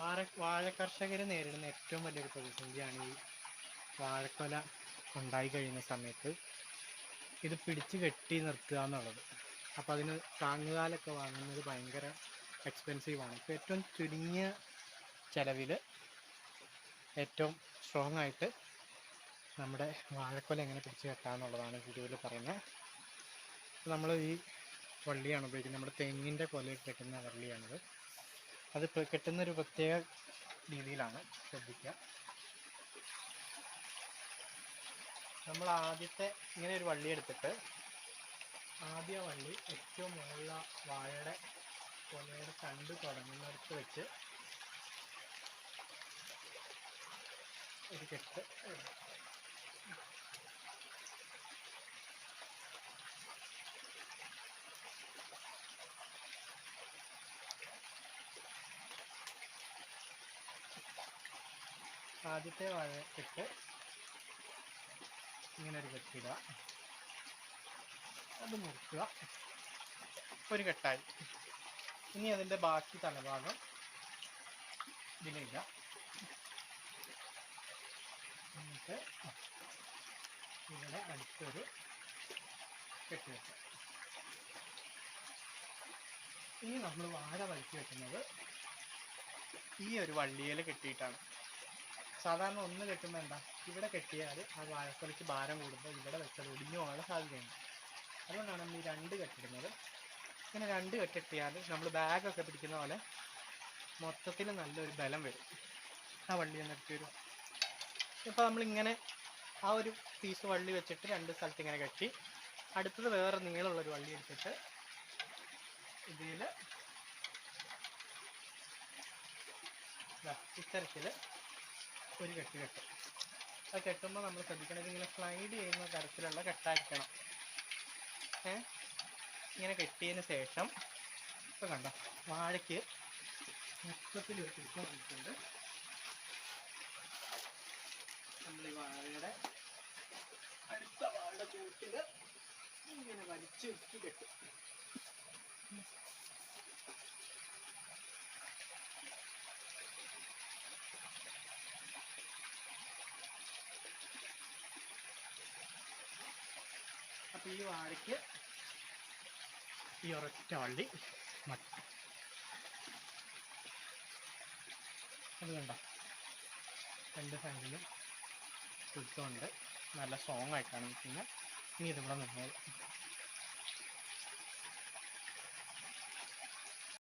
വാഴ വാഴ കർഷകർ നേരിടുന്ന ഏറ്റവും വലിയൊരു പ്രതിസന്ധിയാണ് ഈ വാഴക്കൊല ഉണ്ടായി കഴിയുന്ന സമയത്ത് ഇത് പിടിച്ച് കെട്ടി നിർത്തുക എന്നുള്ളത്. അപ്പോൾ അതിന് താങ്ങുകാലൊക്കെ വാങ്ങുന്നത് ഭയങ്കര എക്സ്പെൻസീവാണ് ഇപ്പോൾ ഏറ്റവും ചുരുങ്ങിയ ചിലവിൽ ഏറ്റവും സ്ട്രോങ് ആയിട്ട് നമ്മുടെ വാഴക്കൊല എങ്ങനെ പിടിച്ച് കെട്ടാന്നുള്ളതാണ് വീഡിയോയിൽ പറയുന്നത്. നമ്മൾ ഈ വള്ളിയാണ് ഉപയോഗിക്കുന്നത്. നമ്മുടെ തെങ്ങിന്റെ കൊലയിട്ട് കെട്ടുന്ന വള്ളിയാണിത്. അത് കിട്ടുന്ന ഒരു പ്രത്യേക രീതിയിലാണ് ശ്രദ്ധിക്കുക. നമ്മൾ ആദ്യത്തെ ഇങ്ങനെ ഒരു വള്ളി എടുത്തിട്ട് ആദ്യ വള്ളി ഏറ്റവും മുകളിലുള്ള വാഴയുടെ കൊലയുടെ തണ്ട് തുടങ്ങുന്നിടത്ത് വെച്ച് ഒരു കെട്ട് ആദ്യത്തെ വാഴ കെട്ട് ഇങ്ങനെ ഒരു കെട്ടിടുക അത് മുറിക്കുക. ഒരു കെട്ടായി. ഇനി അതിന്റെ ബാക്കി തലഭാഗം ഇതിലില്ല എന്നിട്ട് ഇവിടെ അടുത്തൊരു കെട്ടി വെക്കുക. ഇനി നമ്മൾ വാഴ വലിച്ചു വെക്കുന്നത് ഈ ഒരു വള്ളിയിൽ കെട്ടിയിട്ടാണ്. സാധാരണ ഒന്ന് കെട്ടുമ്പോൾ എന്താ? ഇവിടെ കെട്ടിയാൽ ആ വാഴക്കൊലയ്ക്ക് ഭാരം കൂടുമ്പോൾ ഇവിടെ വെച്ചത് ഒടിഞ്ഞു പോകാനുള്ള സാധ്യതയുണ്ട്. അതുകൊണ്ടാണ് നമ്മൾ ഈ രണ്ട് കെട്ടിടുന്നത്. ഇങ്ങനെ രണ്ട് കെട്ടിട്ടിയാൽ നമ്മൾ ബാഗൊക്കെ പിടിക്കുന്ന പോലെ മൊത്തത്തിൽ നല്ലൊരു ബലം വരും. ആ വള്ളി എന്നിട്ട് വരും ഇപ്പോൾ നമ്മളിങ്ങനെ ആ ഒരു പീസ് വള്ളി വെച്ചിട്ട് രണ്ട് സ്ഥലത്ത് ഇങ്ങനെ കെട്ടി അടുത്തത് വേറെ നീളമുള്ളൊരു വള്ളി എടുത്തിട്ട് ഇതിൽ ഇത്തരത്തിൽ ഒരു കെട്ട് കെട്ടും. അത് കെട്ടുമ്പോൾ നമ്മൾ ശ്രദ്ധിക്കണം. ഇതിങ്ങനെ സ്ലൈഡ് ചെയ്യുന്ന തരത്തിലുള്ള കെട്ടായിരിക്കണം. ഏ? ഇങ്ങനെ കെട്ടിയതിന് ശേഷം ഇപ്പം കണ്ടോ വാഴയ്ക്ക് മൊത്തത്തിൽ ഒരു നമ്മൾ ഈ വാഴയുടെ അടുത്ത വാഴ ചൂട്ടിൽ ഇങ്ങനെ വലിച്ചു വെച്ച് കെട്ടും. അപ്പൊ ഈ വാഴയ്ക്ക് ഈ ഒരൊറ്റ വള്ളി മതി. അത് വേണ്ട രണ്ട് സൈഡിലും ചുറ്റുമുണ്ട് നല്ല സ്ട്രോങ് ആയിട്ടാണ് നിൽക്കുന്നത് ഇനി ഇതിവിടെ നിന്നോളൂ